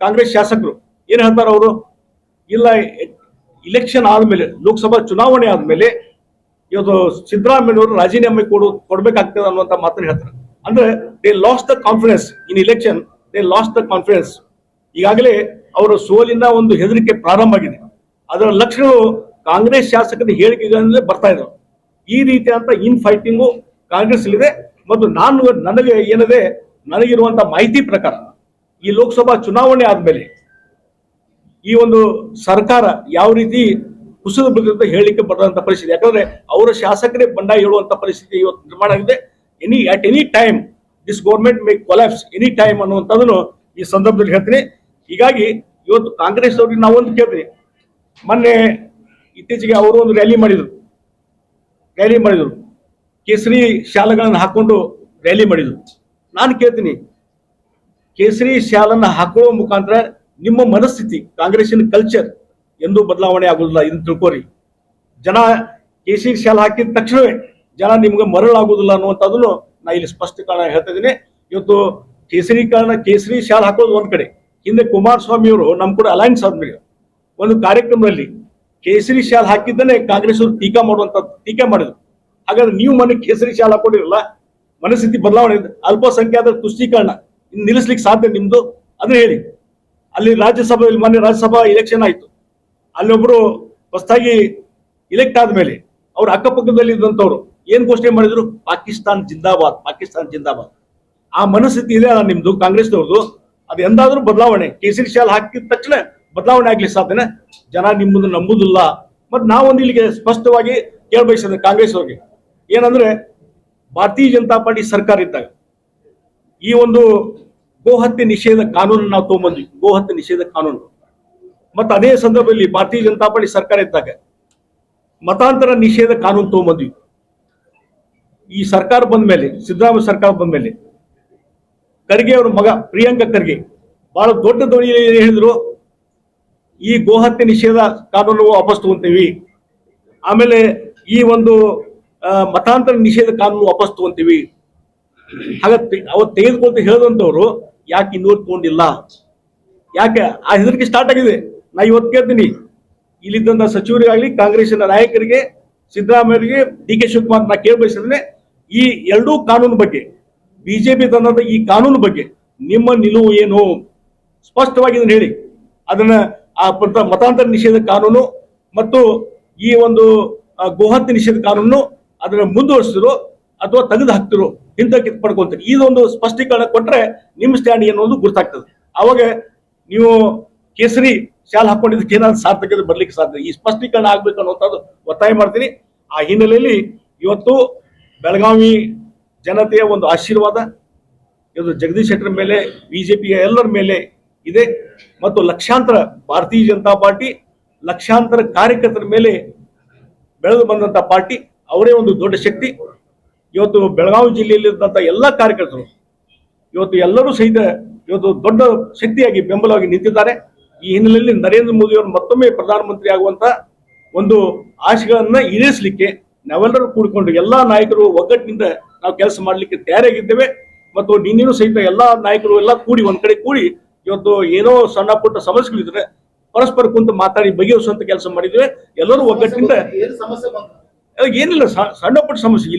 ಕಾಂಗ್ರೆಸ್ ಶಾಸಕರು ಏನು ಹೇಳ್ತಾರೆ ಅವರು? ಇಲ್ಲ ಇಲೆಕ್ಷನ್ ಆದಮೇಲೆ, ಲೋಕಸಭಾ ಚುನಾವಣೆ ಆದಮೇಲೆ ಇವತ್ತು ಸಿದ್ದರಾಮಯ್ಯನವರು ರಾಜೀನಾಮೆ ಕೊಡು, ಕೊಡ್ಬೇಕಾಗ್ತದೆ ಅನ್ನುವಂತ ಮಾತನ್ನು ಹೇಳ್ತಾರೆ. ಅಂದ್ರೆ they lost the confidence in election they lost the confidence ಈಗಾಗಲೇ ಅವರ ಸೋಲಿನ ಒಂದು ಹೆದರಿಕೆ ಪ್ರಾರಂಭ ಆಗಿದೆ. ಅದರ ಲಕ್ಷಣಗಳು ಕಾಂಗ್ರೆಸ್ ಶಾಸಕರ ಹೇಳಿಕೆಗಳಿಂದಲೇ ಬರ್ತಾ ಇದಾವೆ ಈ ರೀತಿಯಾದಂತ ಇನ್ ಫೈಟಿಂಗು ಕಾಂಗ್ರೆಸ್ ಇದೆ ಮತ್ತು ನಾನು ನನಗೆ ಏನಿದೆ, ನನಗಿರುವಂತ ಮಾಹಿತಿ ಪ್ರಕಾರ ಈ ಲೋಕಸಭಾ ಚುನಾವಣೆ ಆದ್ಮೇಲೆ ಈ ಒಂದು ಸರ್ಕಾರ ಯಾವ ರೀತಿ ಕುಸಿದು ಬಿದ್ದಂತ ಹೇಳಲಿಕ್ಕೆ ಬರುವಂತ ಪರಿಸ್ಥಿತಿ. ಯಾಕಂದ್ರೆ ಅವರ ಶಾಸಕರೇ ಬಂಡಾಯ ಹೇಳುವಂತ ಪರಿಸ್ಥಿತಿ ಇವತ್ತು ನಿರ್ಮಾಣ ಆಗಿದೆ. Any at any time this government make collapse any time ಅನ್ನುವಂಥದ್ದನ್ನು ಈ ಸಂದರ್ಭದಲ್ಲಿ ಹೇಳ್ತೀನಿ. ಹೀಗಾಗಿ ಇವತ್ತು ಕಾಂಗ್ರೆಸ್ ಅವ್ರಿಗೆ ನಾವೊಂದು ಕೇಳ್ತೀವಿ ಮೊನ್ನೆ ಇತ್ತೀಚೆಗೆ ಅವರು ಒಂದು ರ್ಯಾಲಿ ಮಾಡಿದ್ರು. ರ್ಯಾಲಿ ಮಾಡಿದ್ರು. ಕೇಸರಿ ಶಾಲೆಗಳನ್ನು ಹಾಕೊಂಡು ರ್ಯಾಲಿ ಮಾಡಿದ್ರು. ನಾನು ಕೇಳ್ತೀನಿ. ಕೇಸರಿ ಶಾಲನ್ನ ಹಾಕೋ ಮುಖಾಂತರ ನಿಮ್ಮ ಮನಸ್ಥಿತಿ, ಕಾಂಗ್ರೆಸ್ಸಿನ ಕಲ್ಚರ್ ಎಂದು ಬದಲಾವಣೆ ಆಗೋದಿಲ್ಲ ಇದನ್ನು ತಿಳ್ಕೊರಿ. ಜನ ಕೇಸರಿ ಶಾಲೆ ಹಾಕಿದ ತಕ್ಷಣವೇ ಜನ ನಿಮ್ಗೆ ಮರಳಾಗುದಿಲ್ಲ ಅನ್ನುವಂಥದ್ದನ್ನು ನಾ ಇಲ್ಲಿ ಸ್ಪಷ್ಟೀಕರಣ ಹೇಳ್ತಾ ಇದ್ದೀನಿ. ಇವತ್ತು ಕೇಸರಿ ಕಾರಣ ಕೇಸರಿ ಶಾಲೆ ಹಾಕೋದು ಒಂದ್ ಕಡೆ, ಹಿಂದೆ ಕುಮಾರಸ್ವಾಮಿ ಅವರು ನಮ್ ಕೂಡ ಅಲಯನ್ಸ್ ಆದ್ಮೇಲೆ ಒಂದು ಕಾರ್ಯಕ್ರಮದಲ್ಲಿ ಕೇಸರಿ ಶಾಲ ಹಾಕಿದ್ದನ್ನೇ ಕಾಂಗ್ರೆಸ್ ಅವರು ಟೀಕಾ ಮಾಡುವಂತ, ಟೀಕೆ ಮಾಡಿದ್ರು. ಹಾಗಾದ್ರೆ ನೀವು ಮನೆ ಕೇಸರಿ ಶಾಲ ಹಾಕೊಂಡಿರಲ್ಲ, ಮನಸ್ಥಿತಿ ಬದಲಾವಣೆ ಅಲ್ಪಸಂಖ್ಯಾತ ಅಲ್ಪಸಂಖ್ಯಾತರ ತುಷ್ಟೀಕರಣ. ನಿಲ್ಲಿಸ್ಲಿಕ್ಕೆ ಸಾಧ್ಯ ನಿಮ್ದು? ಅದನ್ನ ಹೇಳಿ. ಅಲ್ಲಿ ರಾಜ್ಯಸಭೆಯಲ್ಲಿ ಮೊನ್ನೆ ರಾಜ್ಯಸಭಾ ಎಲೆಕ್ಷನ್ ಆಯ್ತು. ಅಲ್ಲೊಬ್ರು ಹೊಸದಾಗಿ ಇಲೆಕ್ಟ್ ಆದ್ಮೇಲೆ ಅವ್ರ ಅಕ್ಕಪಕ್ಕದಲ್ಲಿ ಇದ್ದಂಥವ್ರು ಏನ್ ಘೋಷಣೆ ಮಾಡಿದ್ರು? ಪಾಕಿಸ್ತಾನ್ ಜಿಂದಾಬಾದ್ ಪಾಕಿಸ್ತಾನ್ ಜಿಂದಾಬಾದ್. ಆ ಮನಸ್ಥಿತಿ ಇದೆ ನಿಮ್ದು ಕಾಂಗ್ರೆಸ್ನವ್ರದ್ದು ಅದು ಎಂದಾದ್ರೂ ಬದಲಾವಣೆ, ಕೇಸರಿ ಶಾಲ್ ಹಾಕಿದ ತಕ್ಷಣ ಬದಲಾವಣೆ ಆಗ್ಲಿ ಸಾಧ್ಯನೆ? ಜನ ನಿಮ್ಮನ್ನು ನಂಬುದಿಲ್ಲ. ಮತ್ ನಾವೊಂದು ಇಲ್ಲಿಗೆ ಸ್ಪಷ್ಟವಾಗಿ ಕೇಳಬಯಸಿದ್ರೆ ಕಾಂಗ್ರೆಸ್ ಅವ್ರಿಗೆ ಏನಂದ್ರೆ ಭಾರತೀಯ ಜನತಾ ಪಾರ್ಟಿ ಸರ್ಕಾರ ಇದ್ದಾಗ ಈ ಒಂದು ಗೋಹತ್ಯೆ ನಿಷೇಧ ಕಾನೂನು ನಾವು ತಗೊಂಬಂದ್ವಿ. ಗೋಹತ್ಯೆ ನಿಷೇಧ ಕಾನೂನು. ಮತ್ತ ಅದೇ ಸಂದರ್ಭದಲ್ಲಿ ಭಾರತೀಯ ಜನತಾ ಪಾರ್ಟಿ ಸರ್ಕಾರ ಇದ್ದಾಗ ಮತಾಂತರ ನಿಷೇಧ ಕಾನೂನು ತಗೊಂಬಂದ್ವಿ. ಈ ಸರ್ಕಾರ ಬಂದ ಮೇಲೆ ಸಿದ್ದರಾಮಯ್ಯ ಸರ್ಕಾರ ಬಂದ ಮೇಲೆ ಖರ್ಗೆ ಅವರ ಮಗ ಪ್ರಿಯಾಂಕ ಖರ್ಗೆ ಬಹಳ ದೊಡ್ಡ ಧ್ವನಿಯಲ್ಲಿ ಏನ್ ಹೇಳಿದ್ರು, ಈ ಗೋಹತ್ಯೆ ನಿಷೇಧ ಕಾನೂನು ವಾಪಸ್ ತಗೊಂತೀವಿ. ಆಮೇಲೆ ಈ ಒಂದು ಮತಾಂತರ ನಿಷೇಧ ಕಾನೂನು ವಾಪಸ್ ತಗೊಂತೀವಿ. ಹಾಗ ಅವತ್ತು ತೆಗೆದುಕೊಳ್ತಾ ಹೇಳಿದಂಥವ್ರು ಯಾಕೆ ಇನ್ನೂರು ತಗೊಂಡಿಲ್ಲ? ಯಾಕೆ? ಆ ಹೆದರಿಕೆ ಸ್ಟಾರ್ಟ್ ಆಗಿದೆ. ನಾ ಇವತ್ತು ಕೇಳ್ತೀನಿ. ಇಲ್ಲಿದ್ದಂಥ ಸಚಿವರಿಗಾಗಲಿ ಕಾಂಗ್ರೆಸ್ನ ನಾಯಕರಿಗೆ, ಸಿದ್ದರಾಮಯ್ಯರಿಗೆ, ಡಿ ಕೆ ಶಿವಕುಮಾರ್ ನಾ ಕೇಳಬಯಸಿದ್ರೆ ಈ ಎರಡೂ ಕಾನೂನು ಬಗ್ಗೆ, ಬಿಜೆಪಿ ತಂದಂಥ ಈ ಕಾನೂನು ಬಗ್ಗೆ ನಿಮ್ಮ ನಿಲುವು ಏನು? ಸ್ಪಷ್ಟವಾಗಿ ಇದನ್ನು ಹೇಳಿ. ಅದನ್ನ ಆ ಮತಾಂತರ ನಿಷೇಧ ಕಾನೂನು ಮತ್ತು ಈ ಒಂದು ಗೋಹತ್ಯೆ ನಿಷೇಧ ಕಾನೂನು ಅದನ್ನು ಮುಂದುವರಿಸಿದ್ರು ಅಥವಾ ತೆಗೆದು ಹಾಕ್ತಿರು ಹಿಂದಕ್ಕೆ ಪಡ್ಕೊಂತೀರಿ ಇದೊಂದು ಸ್ಪಷ್ಟೀಕರಣ ಕೊಟ್ರೆ ನಿಮ್ಮ ಸ್ಟ್ಯಾಂಡ್ ಏನು ಅನ್ನೋದು ಗೊತ್ತಾಗ್ತದೆ ಅವಾಗ ನೀವು ಕೇಸರಿ ಶಾಲ್ ಹಾಕೊಂಡಿದ್ದಕ್ಕೆ ಏನಾದ್ರು ಸಾರ್ಥಕತೆ ಬರ್ಲಿಕ್ಕೆ ಸಾಧ್ಯ ಈ ಸ್ಪಷ್ಟೀಕರಣ ಆಗ್ಬೇಕು ಅನ್ನುವಂಥದ್ದು ಒತ್ತಾಯ ಮಾಡ್ತೀನಿ. ಆ ಹಿನ್ನೆಲೆಯಲ್ಲಿ ಇವತ್ತು ಬೆಳಗಾವಿ ಜನತೆಯ ಒಂದು ಆಶೀರ್ವಾದ ಇದು ಜಗದೀಶ್ ಶೆಟ್ಟರ್ ಮೇಲೆ, ಬಿಜೆಪಿಯ ಎಲ್ಲರ ಮೇಲೆ ಇದೆ. ಮತ್ತು ಲಕ್ಷಾಂತರ ಭಾರತೀಯ ಜನತಾ ಪಾರ್ಟಿ, ಲಕ್ಷಾಂತರ ಕಾರ್ಯಕರ್ತರ ಮೇಲೆ ಬೆಳೆದು ಬಂದಂತ ಪಾರ್ಟಿ, ಅವರೇ ಒಂದು ದೊಡ್ಡ ಶಕ್ತಿ. ಇವತ್ತು ಬೆಳಗಾವಿ ಜಿಲ್ಲೆಯಲ್ಲಿದ್ದಂಥ ಎಲ್ಲ ಕಾರ್ಯಕರ್ತರು ಇವತ್ತು ಎಲ್ಲರೂ ಸಹಿತ ಇವತ್ತು ದೊಡ್ಡ ಶಕ್ತಿಯಾಗಿ ಬೆಂಬಲವಾಗಿ ನಿಂತಿದ್ದಾರೆ. ಈ ಹಿನ್ನೆಲೆಯಲ್ಲಿ ನರೇಂದ್ರ ಮೋದಿ ಅವರು ಮತ್ತೊಮ್ಮೆ ಪ್ರಧಾನಮಂತ್ರಿ ಆಗುವಂತ ಒಂದು ಆಶೆಗಳನ್ನ ಈಡೇರಿಸಲಿಕ್ಕೆ ನಾವೆಲ್ಲರೂ ಕೂಡಿಕೊಂಡು ಎಲ್ಲಾ ನಾಯಕರು ಒಗ್ಗಟ್ಟಿನಿಂದ ನಾವು ಕೆಲಸ ಮಾಡಲಿಕ್ಕೆ ತಯಾರಾಗಿದ್ದೇವೆ. ಮತ್ತು ನಿನ್ನೇನು ಸಹಿತ ಎಲ್ಲಾ ನಾಯಕರು ಎಲ್ಲ ಕೂಡಿ ಒಂದ್ ಕಡೆ ಕೂಡಿ ಇವತ್ತು ಏನೋ ಸಣ್ಣ ಪುಟ್ಟ ಸಮಸ್ಯೆಗಳಿದ್ರೆ ಪರಸ್ಪರ ಕುಂತು ಮಾತಾಡಿ ಬಗೆಹರಿಸುವಂತ ಕೆಲಸ ಮಾಡಿದ್ದೇವೆ. ಎಲ್ಲರೂ ಒಗ್ಗಟ್ಟಿನಿಂದ ಏನಿಲ್ಲ ಸಣ್ಣ ಪುಟ್ಟ ಸಮಸ್ಯೆ ಇಲ್ಲ.